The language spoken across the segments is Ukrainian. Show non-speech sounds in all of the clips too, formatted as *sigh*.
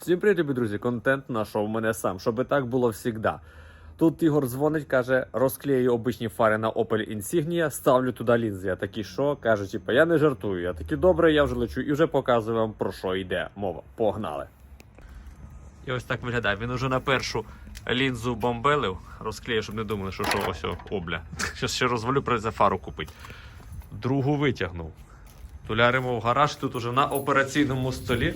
Всім привіт, любі друзі! Контент знайшов мене сам, щоб так було завжди. Тут Ігор дзвонить, каже, розклею обичні фари на Opel Insignia, ставлю туди лінзи. Я такий, що? Каже, типу, я не жартую. Я такий, добре, я вже лечу і вже показую вам про що йде мова. Погнали. І ось так виглядає. Він уже на першу лінзу бомбелив, розклею, щоб не думали, що що ось обля. *laughs* Щас ще розвалю, прийде фару купити. Другу витягнув. Туляримо в гараж, тут уже на операційному столі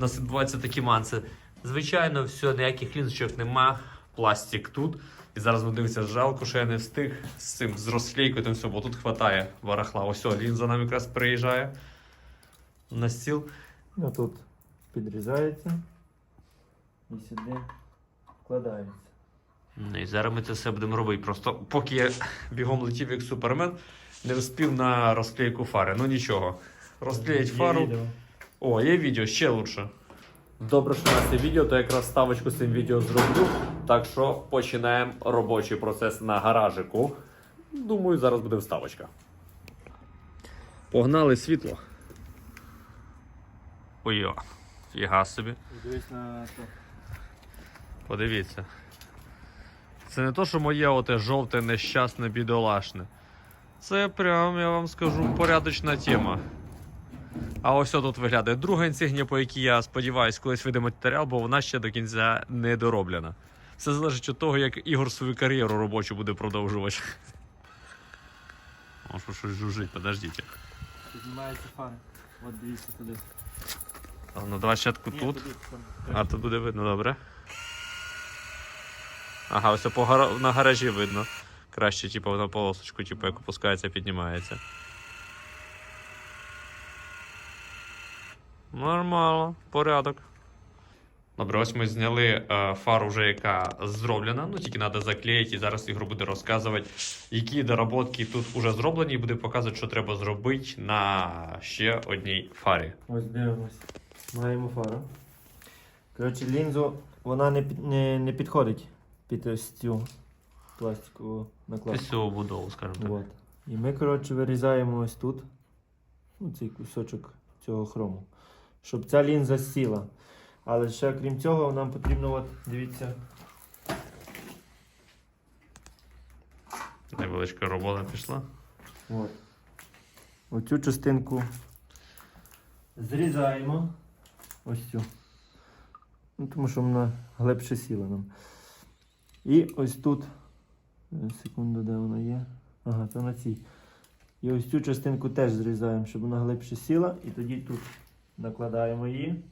у нас відбуваються такі манси. Звичайно, все, ніяких лінзочок нема, пластик тут. І зараз ми дивимося, жалко, що я не встиг з цим з розклейкою, тим все, бо тут хватає барахла. Ось о, лінза нам якраз приїжджає на стіл. Ну тут підрізається і сюди вкладається. Ну, І зараз ми це все будемо робити. Просто поки я бігом летів як супермен, не встиг на розклейку фари. Ну нічого. Розклеїть фару. О, є відео, ще лучше. Добре, що у нас є відео, то якраз ставочку з цим відео зроблю. Так що починаємо робочий процес на гаражику. Думаю, зараз буде вставочка. Погнали світло. Ой, фіга собі. Дивись на то. Подивіться. Це не то, що моє оте жовте, нещасне, бідолашне. Це прям, я вам скажу, порядочна тема. А ось тут виглядає друга інсигнія, по якій я сподіваюся, колись вийде матеріал, бо вона ще до кінця не дороблена. Все залежить від того, як Ігор свою кар'єру робочу буде продовжувати. Може щось жужить, подождіть. Піднімається фари. От дивіться туди. А, Ну, давай Ні, тут. туди. А тут буде видно, добре. Ага, ось по гара... на гаражі видно. Краще, типу, на полосочку, типу, як опускається, піднімається. Нормально, порядок. Добре, ось ми зняли е, фару вже, яка зроблена. Ну, тільки треба заклеїти, і зараз Ігор буде розказувати, які доработки тут вже зроблені, і буде показувати, що треба зробити на ще одній фарі. Ось дивимось. Маємо фару. Коротше, лінзу вона не, під, не, не підходить під ось цю пластикову накладку. Ось цього будову, скажімо так. От. І ми, коротше, вирізаємо ось тут ну, цей кусочок цього хрому, щоб ця лінза сіла. Але ще крім цього, нам потрібно, от, дивіться, Невеличка робота пішла. от, оцю частинку зрізаємо. Ось цю. Ну, тому що вона глибше сіла нам. І ось тут. е, Секунду, де вона є. Ага, це на цій. І ось цю частинку теж зрізаємо, щоб вона глибше сіла. І тоді тут накладаємо її.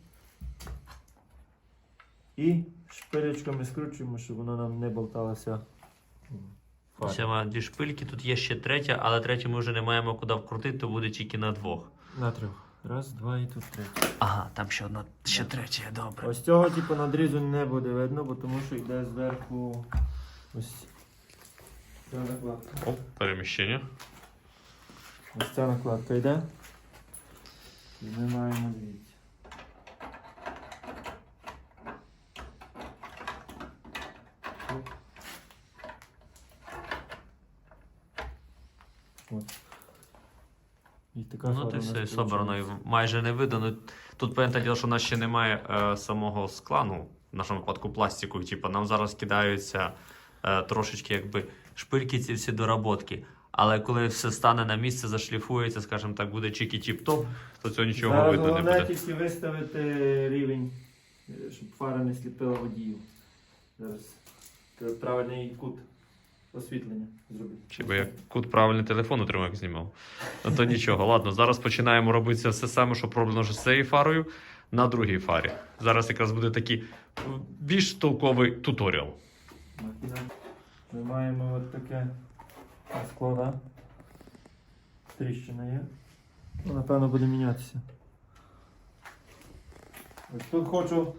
І шпилечками скручуємо, щоб вона нам не болталася. має дві шпильки, тут є ще третя, але третю ми вже не маємо куди вкрутити, то буде тільки на двох. На трьох. Раз, два і тут третя. Ага, там ще одна, ще третя, добре. Ось цього типу надрізу не буде видно, бо тому що йде зверху ось ця накладка. Оп, переміщення. Ось ця накладка йде. І ми маємо дивіться. От. І така Ну, ти все собрано, і майже не видно. Ну, Тут понятне діло, що у нас ще немає е, самого скла, ну, в нашому випадку пластику. Типу, нам зараз кидаються е, трошечки якби шпильки ці всі доработки. Але коли все стане на місце, зашліфується, скажімо так, буде чікі тіп-топ, то цього нічого Зараз видно не буде. тільки виставити рівень, е, щоб фара не сліпила водію. Зараз правильний кут освітлення зробити. Чи би як кут правильний телефон отримав, як знімав. Ну то нічого. Ладно, зараз починаємо робити це все саме, що роблено вже з цією фарою на другій фарі. Зараз якраз буде такий е, більш толковий туторіал. Ми маємо от таке скло, да? Тріщина є. Ну, напевно, буде мінятися. Ось тут хочу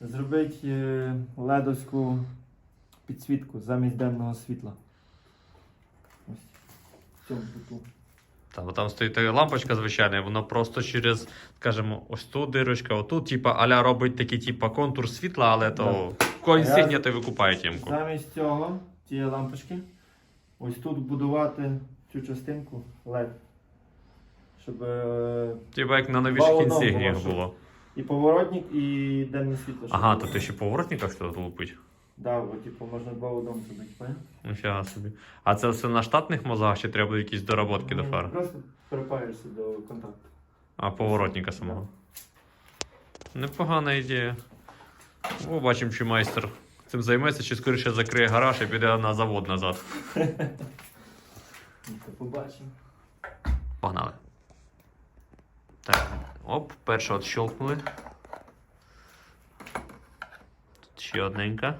зробити е, ледовську підсвітку замість денного світла. Ось в цьому куту. Там, там стоїть така лампочка звичайна, і воно просто через, скажімо, ось тут дирочка, отут, типа, аля робить такий, типа, контур світла, але то в кого А то викупає тімку. Замість цього, цієї лампочки, ось тут будувати цю частинку LED. Щоб. е, Типа як на новіших в було, було. І поворотник, і денне світло. щоб Ага, було. то ти ще поворотника що тут лупить? Да, бо типу можна два одному зробити, поняв? Ніфіга собі. А це все на штатних мозгах чи треба якісь доработки до Ні, фари? Просто припаєшся до контакту. А поворотника самого. Непогана ідея. О, бачимо, чи майстер цим займеться, чи скоріше закриє гараж і піде на завод назад. *laughs* Ну, побачимо. Погнали. Так, оп, перше от щелкнули. Тут ще одненька.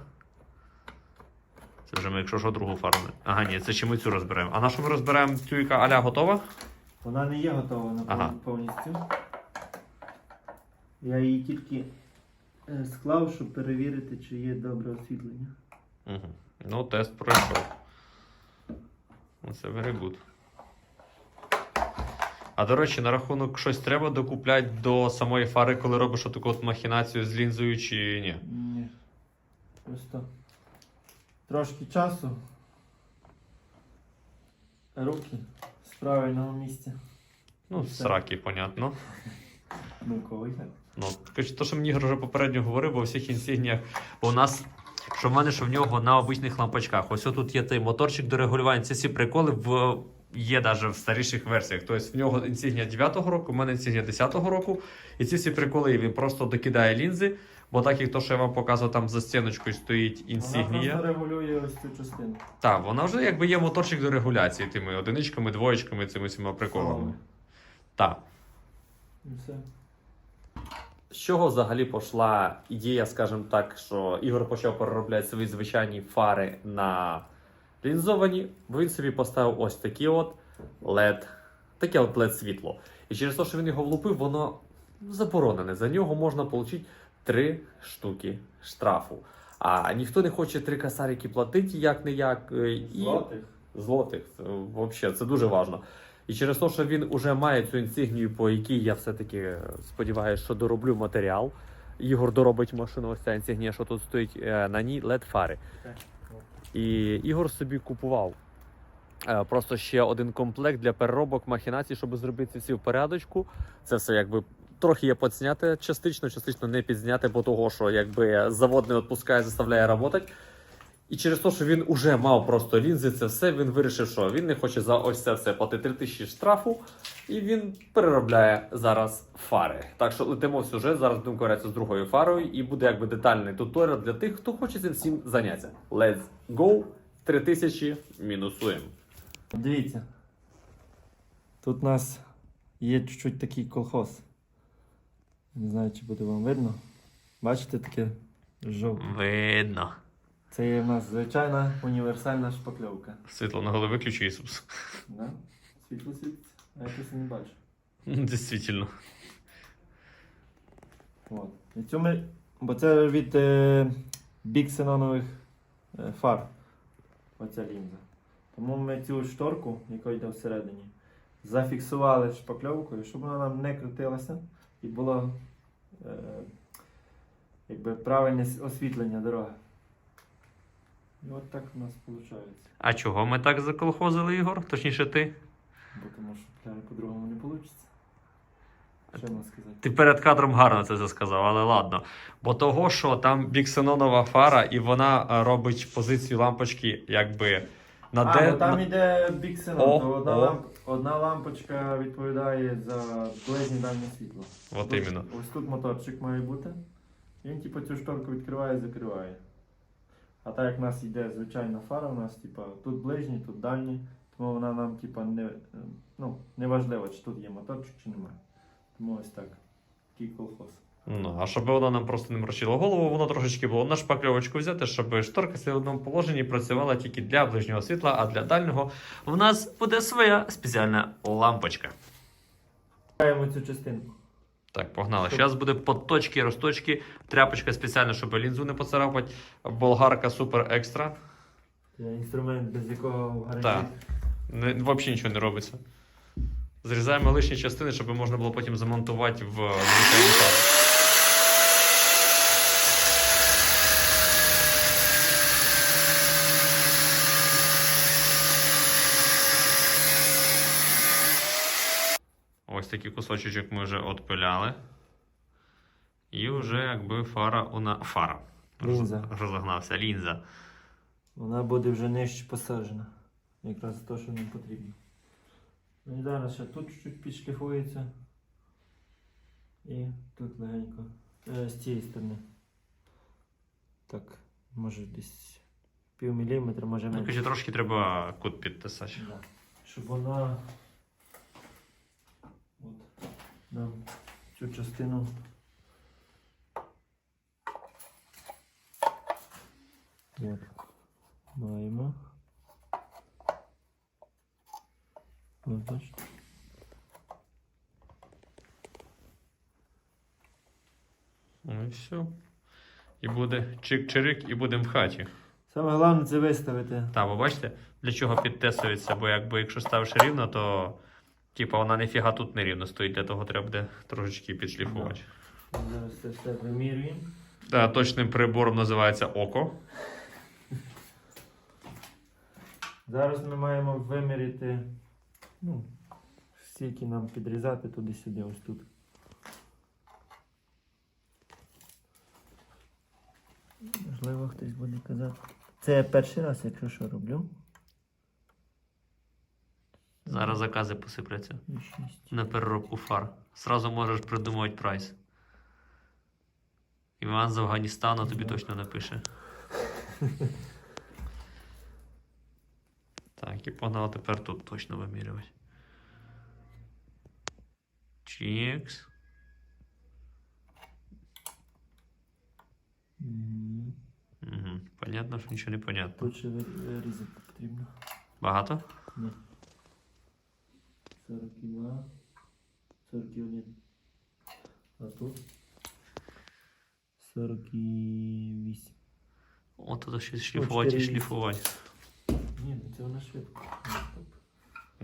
Це вже ми, якщо що, другу фару. Ага, ні, це ще ми цю розберемо. А на що ми розберемо цю, яка аля готова? Вона не є готова на Ага. повністю. Я її тільки склав, щоб перевірити, чи є добре освітлення. Угу. Ну, тест пройшов. Ну, Це very good. А до речі, на рахунок щось треба докупляти до самої фари, коли робиш таку от махінацію з лінзою чи ні? Ні. Просто трошки часу. Руки з правильного місця. Ну, Все. сраки, понятно. Ну, коли так. Ну, то, що мені вже попередньо говорив, бо у всіх інсігніях, бо у нас, що в мене, що в нього на обичних лампочках. Ось тут є той моторчик до регулювання. Ці всі приколи в, є навіть в старіших версіях. Тобто в нього інсігнія 9-го року, в мене інсігнія 10-го року. І ці всі приколи він просто докидає лінзи, бо так як то, що я вам показував, там за стіночкою стоїть Вона інсігнія. просто регулює ось цю частину. Так, вона вже якби є моторчик до регуляції тими одиничками, двоєчками, цими всіма приколами. Так. І все. З чого взагалі пішла ідея, скажімо так, що Ігор почав переробляти свої звичайні фари на лінзовані, бо він собі поставив ось такі от LED, таке от LED світло. І через те, що він його влупив, воно заборонене. За нього можна отримати 3 штуки штрафу. А ніхто не хоче три касарики платити як не як. І... Злотих. Злотих. Взагалі, це дуже важливо. І через те, що він вже має цю інсигнію, по якій я все-таки е, сподіваюся, що дороблю матеріал. Ігор доробить машину, ось ця інсигнія, що тут стоїть е, на ній led фари. І Ігор собі купував е, просто ще один комплект для переробок махінацій, щоб зробити всі в порядочку. Це все якби трохи є підзняте частично, частично не підзняте, бо того, що якби завод не відпускає, заставляє працювати. І через те, що він уже мав просто лінзи, це все, він вирішив, що він не хоче за ось це все платити 3 тисячі штрафу, і він переробляє зараз фари. Так що летимо в сюжет, зараз будемо користуватися з другою фарою, і буде якби детальний туторіал для тих, хто хоче цим всім зайнятися. Let's go! 3000 мінусуємо. Дивіться. Тут у нас є чуть-чуть такий колхоз. Не знаю, чи буде вам видно. Бачите таке жовте. Видно. Це є в нас звичайна універсальна шпакльовка. Світло на голові виключи Ісус. Да? Світло світиться, а я щось не бачу. Дійсно. От. І цю ми, бо це від е, біксенонових е, фар. Оця лінза. Тому ми цю шторку, яка йде всередині, зафіксували шпакльовкою, щоб вона нам не крутилася і було е, якби, правильне освітлення дороги. І от так у нас виходить. А чого ми так заколхозили, Ігор? Точніше ти? Бо тому що плями по-другому не вийде. Що можна сказати? Ти перед кадром гарно це сказав, але ладно. Бо того, що там біксенонова фара, і вона е, робить позицію лампочки, якби на А, де. ну там на- іде біксенон, О, то одна, о. ламп, одна лампочка відповідає за ближнє дальнє світло. От Тут- іменно. Ось тут моторчик має бути. Він типу цю шторку відкриває і закриває. А так як в нас йде звичайна фара, у нас типу, тут ближній, тут дальній, тому вона нам типу, не, е, ну, не важливо, чи тут є моторчик, чи немає. Тому ось так. Такий колхоз. Ну, а щоб воно нам просто не морочило голову, воно трошечки було на шпакльовочку взяти, щоб шторка в одному положенні працювала тільки для ближнього світла, а для дальнього в нас буде своя спеціальна лампочка. Маємо цю частинку. Так, погнали. Зараз буде подточки, розточки, тряпочка спеціальна, щоб лінзу не поцарапати. Болгарка супер екстра. Це інструмент, без якого в гаражі. Так. Не, взагалі нічого не робиться. Зрізаємо лишні частини, щоб можна було потім замонтувати в звичайну Ось такий кусочок ми вже відпиляли. І вже якби фара una... фара. Лінза. Роз- Розогнався, лінза. Вона буде вже нижче посаджена. Якраз те, що нам потрібно. Ну і зараз ще тут чуть підшліфується. І тут легенько. Е, з цієї сторони. Так, може десь пів міліметра, може Ну, менше. коротше, трошки треба кут підтисати. Да. Щоб вона нам цю частину от, маємо. От, бачите? Ну і все. І буде чик-чирик, і будемо в хаті. Саме головне це виставити. Та, ви бачите, для чого підтесується, бо якби якщо ставиш рівно, то типа вона ніфіга тут не рівно стоїть, для того треба буде трошечки підшліфувати. Зараз це все вимірюємо. Та, точним прибором називається око. Зараз ми маємо виміряти, ну, скільки нам підрізати туди-сюди, ось тут. Можливо, хтось буде казати. Це я перший раз, якщо що роблю. Зараз закази посипляться на переробку фар. Сразу можеш придумувати прайс. Іван з Афганістану тобі точно напише. *laughs* Так, і погнали тепер тут точно вимірювати. Чікс. Угу. Понятно, що нічого не понятно. Тут ще різати потрібно. Багато? Ні. 42, 41. А тут 48. От тут щось шліфувати і чотири шліфувати. Ні, ну це вона швидко. Ну, стоп.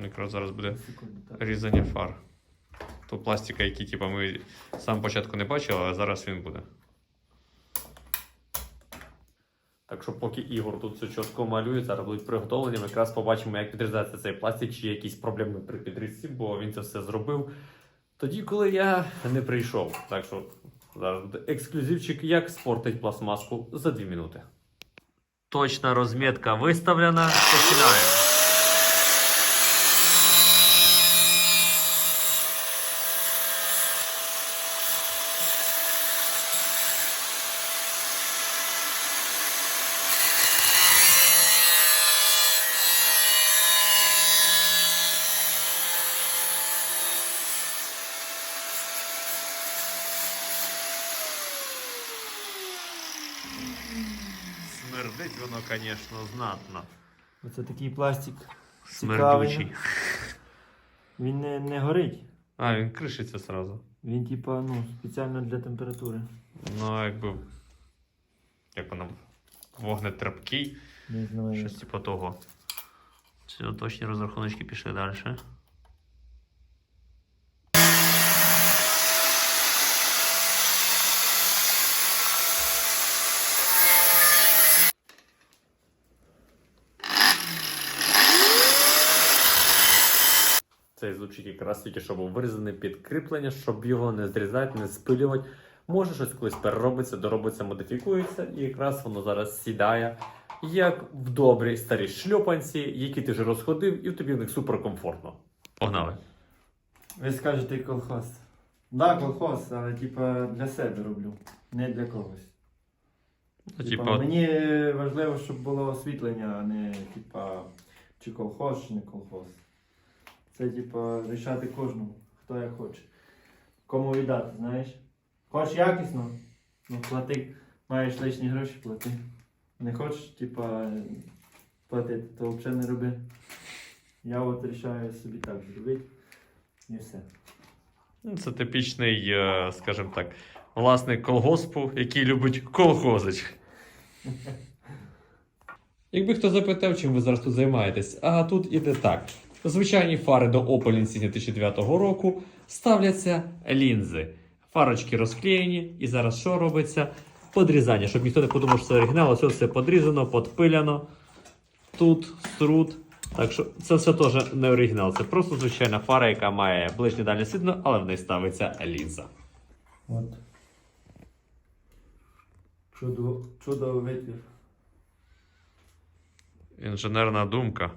Якраз зараз буде Секунду, так. різання фар. То пластика, який типу, ми з самого початку не бачили, а зараз він буде. Так що поки Ігор тут все чітко малює, зараз будуть приготовлені, ми якраз побачимо, як підрізається цей пластик, чи є якісь проблеми при підрізці, бо він це все зробив тоді, коли я не прийшов. Так що зараз буде ексклюзивчик, як спортить пластмаску за 2 минути. Точна розмітка виставлена. Починаємо. Смердить воно, звісно, знатно. Оце такий пластик. Смердючий. Він не, не горить. А, він кришиться сразу. Він, типа, ну, спеціально для температури. Ну, якби. Як воно. Вогнетрапкий. Не знаю. Щось типу того. Все, точні розрахуночки пішли далі. Цей звучить якраз тільки, що був вирізаний під кріплення, щоб його не зрізати, не спилювати. Може щось колись переробиться, доробиться, модифікується, і якраз воно зараз сідає, як в добрій старій шльопанці, які ти вже розходив, і тобі в них суперкомфортно. Погнали. Ви скажете колхоз. Да, колхоз, але типа для себе роблю. Не для когось. Ну, Типа, типа, Мені важливо, щоб було освітлення, а не типа чи колхоз, чи не колхоз. Це типа рішати кожному, хто як хоче. Кому віддати, знаєш? Хочеш якісно? Ну плати. Маєш лишні гроші, плати. Не хочеш, типа, платити, то взагалі не роби. Я от рішаю собі так зробити. І все. ну, це типічний, е, скажімо так, власник колгоспу, який любить колхозич. *laughs* Якби хто запитав, чим ви зараз тут займаєтесь, а тут іде так. Звичайні фари до Opel Insignia 2009 року ставляться лінзи. Фарочки розклеєні, і зараз що робиться? Подрізання, щоб ніхто не подумав, що це оригінал, ось все подрізано, подпиляно. Тут струт. Так що це все теж не оригінал, це просто звичайна фара, яка має ближнє дальнє світло, але в неї ставиться лінза. От. Чудо, чудовий витвір. Інженерна думка.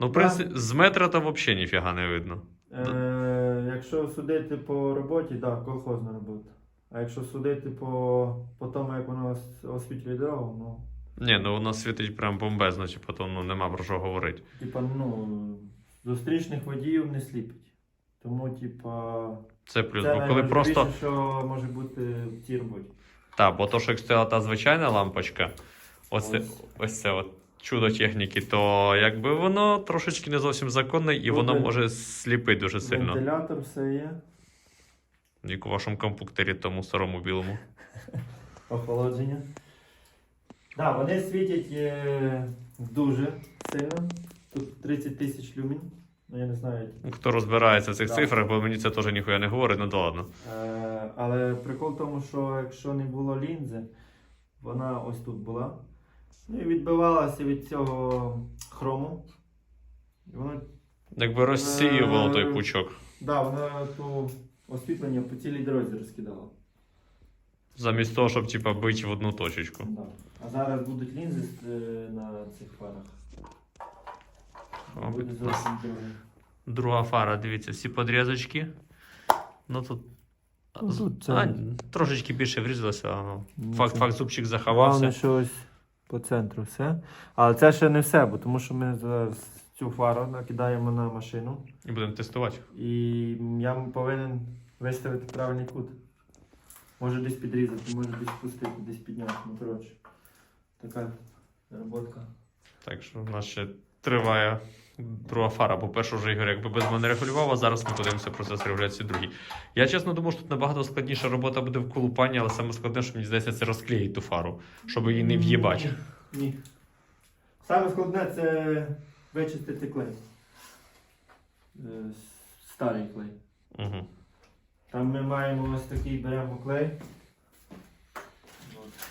Ну, в Да. принципі, з метра то взагалі ніфіга не видно. Е, якщо судити по роботі, так, да, колхозна робота. А якщо судити по, по тому, як воно ос- освітлює дорогу, ну, Ні, ну воно світить прям бомбезно, типу, то ну, нема про що говорити. типа, ну, зустрічних водіїв не сліпить. Тому, типа, Це плюс. це бо коли просто. що може бути в цій роботі. Так, бо то, що як стояла та звичайна лампочка, ось, це- Ось. ось це от чудо техніки, то якби воно трошечки не зовсім законне і воно може сліпити дуже сильно. Вентилятор все є, Як у вашому компуктері, тому старому білому. *laughs* охолодження. Так, да, вони світять е, дуже сильно. Тут 30 тисяч люмін. Ну, я не знаю, Ну, Хто розбирається в цих Так. цифрах, бо мені це теж ніхуя не говорить, ну да ладно. Е, але прикол в тому, що якщо не було лінзи, вона ось тут була. Ну і відбивалася від цього хрому. І воно, Якби розсіювало той Е, пучок. да, воно то освітлення по цілій дорозі розкидало. Замість того, щоб типа бити в одну точечку. Да. А зараз будуть лінзи е, на цих фарах. Мабуть, Буде зовсім друге. Друга фара, дивіться, всі подрізочки. Ну тут. Ну, тут це- а, трошечки більше врізалося. ага. Ну, Факт, це- факт, зубчик Головне, заховався. що ось по центру все. Але це ще не все, бо тому що ми зараз цю фару накидаємо на машину. І будемо тестувати. І я повинен виставити правильний кут. Може десь підрізати, може десь пустити, десь підняти. Ну, коротше. Така роботка. Так що в нас ще триває друга фара. Бо першу вже Ігор якби без мене регулював, а зараз ми подивимося процес регуляції другий. Я чесно думав, що тут набагато складніша робота буде в колупанні, але саме складне, що мені здається, це розклеїти ту фару, щоб її не в'їбати. Ні. Ні. Саме складне це вичистити клей. Е, Старий клей. Угу. Там ми маємо ось такий беремо клей. От.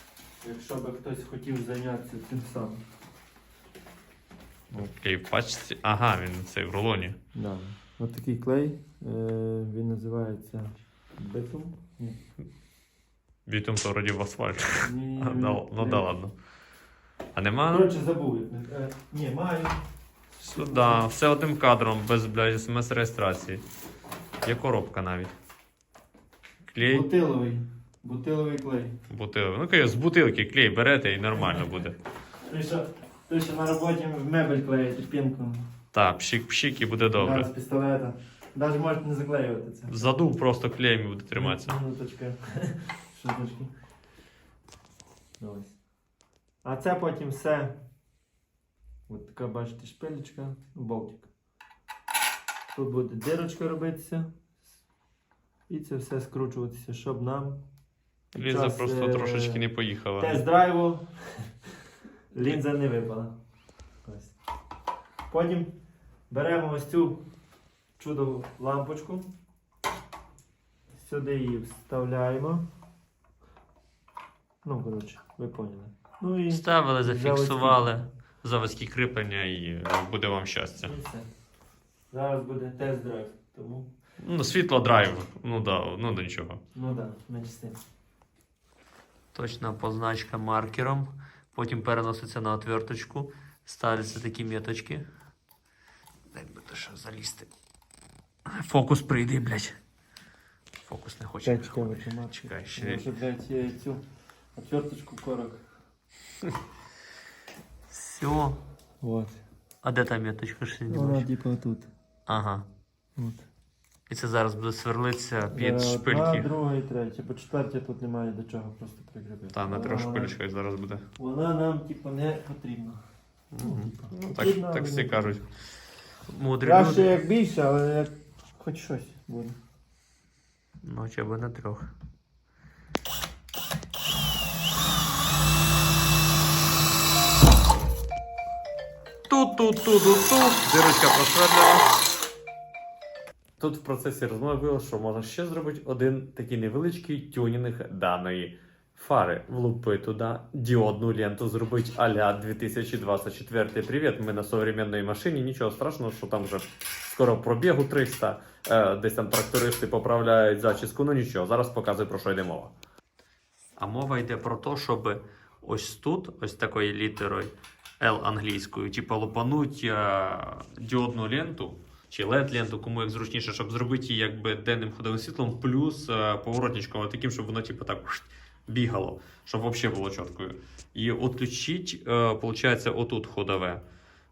Якщо би хтось хотів зайнятися цим самим. Окей, в пачці. Ага, він цей в рулоні. Да. Ось такий клей. Е, він називається битум. Ні. Бітум то вроді в асфальт. Ні, А, Ну, ну да ладно. А нема? Коротше, забув. як не- е, Ні, маю. Сюда, все одним кадром, без блядь, смс-реєстрації. Є коробка навіть. Клей, Бутиловий. Бутиловий клей. бутилки. Ну, з бутилки клей берете і нормально буде. Що, той, що на роботі в мебель клеїти пінком. Так, пшик-пшик і буде добре. Да, з пістолета. Навіть можете не заклеювати це. Задув просто клеєм і буде триматися. Минуточка. *laughs* Шуточки. Ось. А це потім все. От така, бачите, шпилечка, болтик. Тут буде дирочка робитися. І це все скручуватися, щоб нам. Ліза час, просто е, трошечки не поїхала. Тест-драйву *laughs* лінза не випала. Ось. Потім беремо ось цю чудову лампочку. Сюди її вставляємо. Ну, коротше, ви поняли. Ну і, Ставили, зафіксували заводські кріплення і е, буде вам щастя. і все. Зараз буде тест-драйв. Тому, Ну, світло драйв. Ну да, ну до нічого. ну так, да, менше з тим. Точна позначка маркером. Потім переноситься на отверточку. Ставляться такі меточки. Дай би то що залізти. Фокус прийди, блядь. Фокус не хоче. Чекай, ще. Може, блядь, я цю отверточку корок. Все. Вот. А де та меточка? Ще не Вона типа тут. Ага. От. І це зараз буде сверлитися під Е, Одна, шпильки. друга і третя. По четвертій тут немає до чого просто прикріпити. Та, на трьох шпилечках зараз буде. Вона нам, типу, не потрібна. Мгм. типа, Ну, потрібна, так, так але всі не кажуть. Мудрі Краще люди. як більше, але як хоч щось буде. Ну, хоча б на трьох. Ту-ту-ту-ту-ту. Дирочка просверлила. Тут в процесі розмови виявилося, що можна ще зробити один такий невеличкий тюнінг даної фари. Влупи туди діодну ленту, зробити а-ля 2024. Привіт, ми на современній машині. Нічого страшного, що там вже скоро пробігу 300. Е, десь там трактористи поправляють зачіску. Ну нічого, зараз показую про що йде мова. А мова йде про те, щоб ось тут, ось такою літерою L англійською, типу лупануть е, діодну ленту чи led ленту кому як зручніше, щоб зробити її якби денним ходовим світлом, плюс е, поворотничком таким, щоб воно типу так бігало, щоб взагалі було чіткою. І отключить, е, виходить, отут ходове.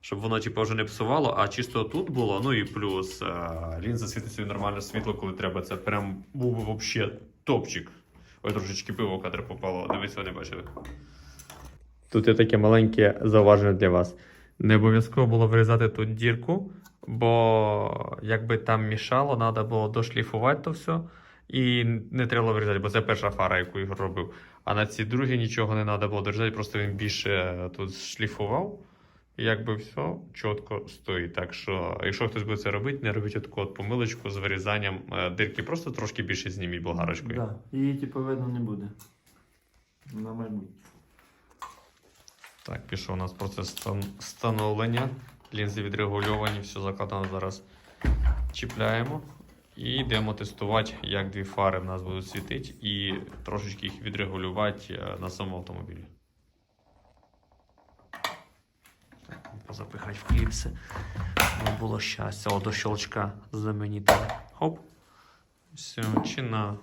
Щоб воно типу, вже не псувало, а чисто тут було. Ну і плюс е, лінза світить собі нормальне світло, коли треба. Це прям був би взагалі топчик. Ой, трошечки пиво кадр попало, дивіться, не бачили. Тут є таке маленьке зауваження для вас. Не обов'язково було вирізати тут дірку, бо якби там мішало, треба було дошліфувати то все. І не треба вирізати, бо це перша фара, яку Ігор робив. А на ці другі нічого не треба було дорізати, просто він більше тут шліфував. І якби все чітко стоїть. Так що, якщо хтось буде це робити, не робіть таку от помилочку з вирізанням е, дирки, просто трошки більше зніміть болгарочкою. Да. Її типу видно не буде. На майбутнє. Так, пішов у нас процес стан- встановлення. Лінзи відрегульовані, все закладено зараз чіпляємо. І йдемо тестувати, як дві фари в нас будуть світити, і трошечки їх відрегулювати е, на самому автомобілі. Позапихати в кліпси. Ну, було щастя. О, до щелчка замінити. Хоп. Все, чи на.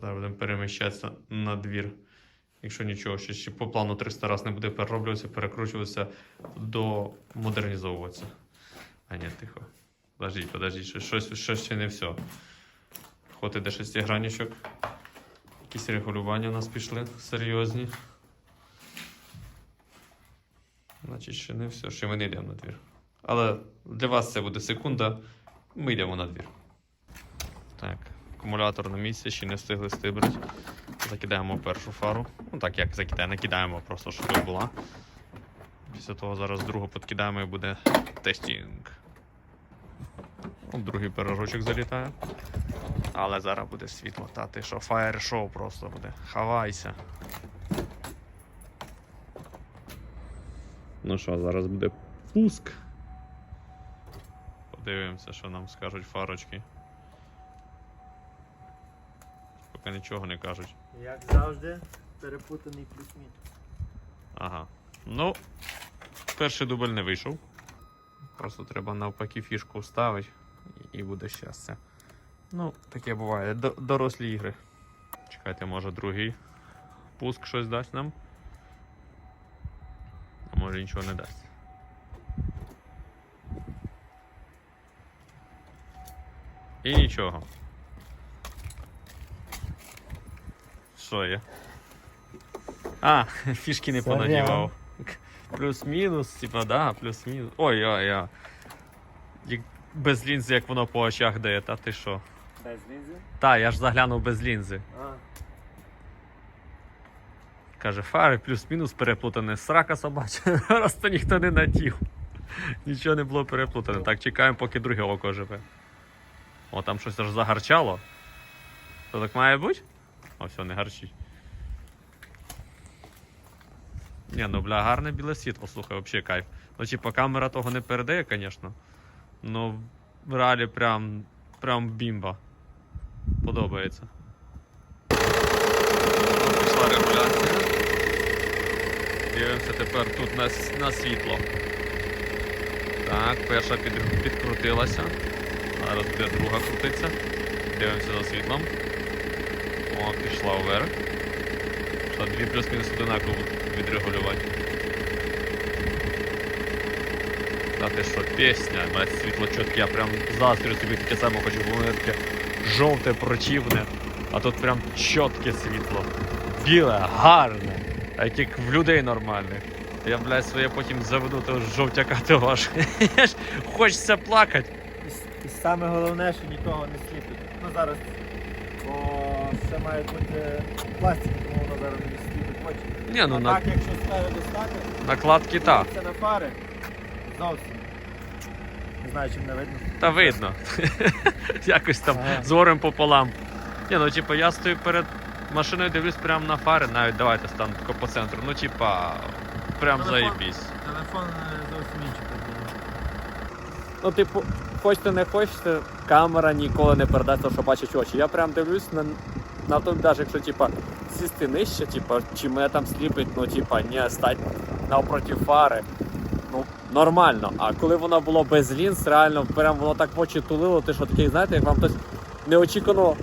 Зараз будемо переміщатися на двір. Якщо нічого, ще, ще по плану 300 разів не буде перероблюватися, перекручуватися, до модернізовуватися. А ні, тихо. Подождіть, подождіть, що- щось, щось ще не все. Хватить до шестигранічок. Якісь регулювання у нас пішли серйозні. Значить, ще не все, ще ми не йдемо на двір. Але для вас це буде секунда. Ми йдемо на двір. Так, акумулятор на місці, ще не встигли стибрити. Закидаємо першу фару. Ну так, як закидаємо, накидаємо просто, щоб була. Після того зараз другу підкидаємо і буде тестінг. От другий пирожочок залітає. Але зараз буде світло. Та ти що, фаєр шоу просто буде. Хавайся. Ну що, зараз буде пуск. Подивимося, що нам скажуть фарочки. Поки нічого не кажуть. Як завжди, перепутаний плюс-мінус. Ага. Ну, перший дубль не вийшов. Просто треба навпаки фішку вставити і буде щастя. Ну, таке буває. Дорослі ігри. Чекайте, може другий пуск щось дасть нам. А може нічого не дасть. І нічого. Що? А, *laughs* фішки не понадівав. Плюс-мінус, типа, да, плюс-мінус. Ой, ой, ой. Як без лінзи, як воно по очах дає, та ти що? Без лінзи? Та, я ж заглянув без лінзи. А. Каже, фари плюс-мінус переплутане. Срака собача. *laughs* Просто ніхто не надів. Нічого не було переплутане. Так, чекаємо, поки друге око живе. О, там щось аж загарчало. То так має бути? О, все, не гарчить. Ні, ну бля, гарне біле світло, слухай, взагалі кайф. Ну, типа, камера того не передає, звісно. Ну, в реалі прям, прям бімба. Подобається. Пішла регуляція. Дивимося тепер тут на, на світло. Так, перша під, підкрутилася. Зараз буде друга крутиться. Дивимося за світлом. О, пішла вверх. Що, дві плюс-мінус одинаково відрегулювати. Та ти що, пісня, мать світло чітке, я прям заздрю собі таке саме хочу, бо воно таке жовте, противне, а тут прям чітке світло. Біле, гарне, а як в людей нормальних. Я, блядь, своє потім заведу того жовтяка того *laughs* ж. Хочеться плакати. І саме головне, що нікого не сліпить. Ну зараз. Бо це має бути пластик, тому воно зараз не сліпить очі. Ні, ну а на, так, якщо спереду стати, накладки та. це на фари. Зовсім. Не знаю, чи мене видно. Та видно. *laughs* Якось там Ага. зорем пополам. Ні, ну типу, я стою перед машиною, дивлюсь прямо на фари, навіть давайте стану тако по центру. Ну, типа, прям Телефон. заєбісь. Телефон е, зовсім інший. Ну, типу, хочете не хочете, камера ніколи не передасть те, що бачать очі. Я прям дивлюсь на, на то, навіть якщо типа сісти нижче, типа, чи мене там сліпить, ну типа, ні, стать навпроти фари. Ну, нормально. А коли воно було без лінз, реально прям воно так в очі тулило, ти що такий, знаєте, як вам хтось неочікувано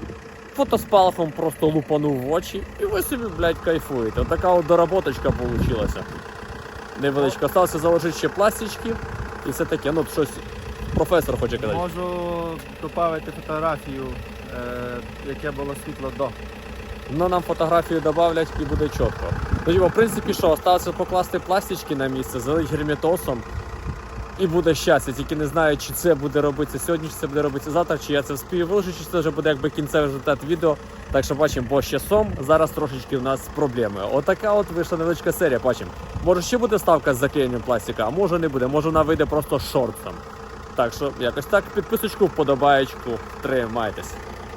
фотоспалахом просто лупанув в очі, і ви собі, блядь, кайфуєте. Така от доработочка вийшла. Невеличко. Осталося заложити ще пластички і все таке, ну щось професор хоче казати. Можу додати фотографію, е, яке було світло до. Ну нам фотографію додавлять і буде чітко. Ну, типу, в принципі, що, осталося покласти пластички на місце, залить герметосом і буде щастя. Тільки не знаю, чи це буде робитися сьогодні, чи це буде робитися завтра, чи я це вспію виложити, чи це вже буде якби кінцевий результат відео. Так що бачимо, бо ще сом. Зараз трошечки у нас проблеми. Отака от вийшла невеличка серія. Бачимо. Може ще буде ставка з заклеєнням пластика, а може не буде. Може вона вийде просто шортом. Так що якось так, підписочку, вподобаєчку, тримайтесь.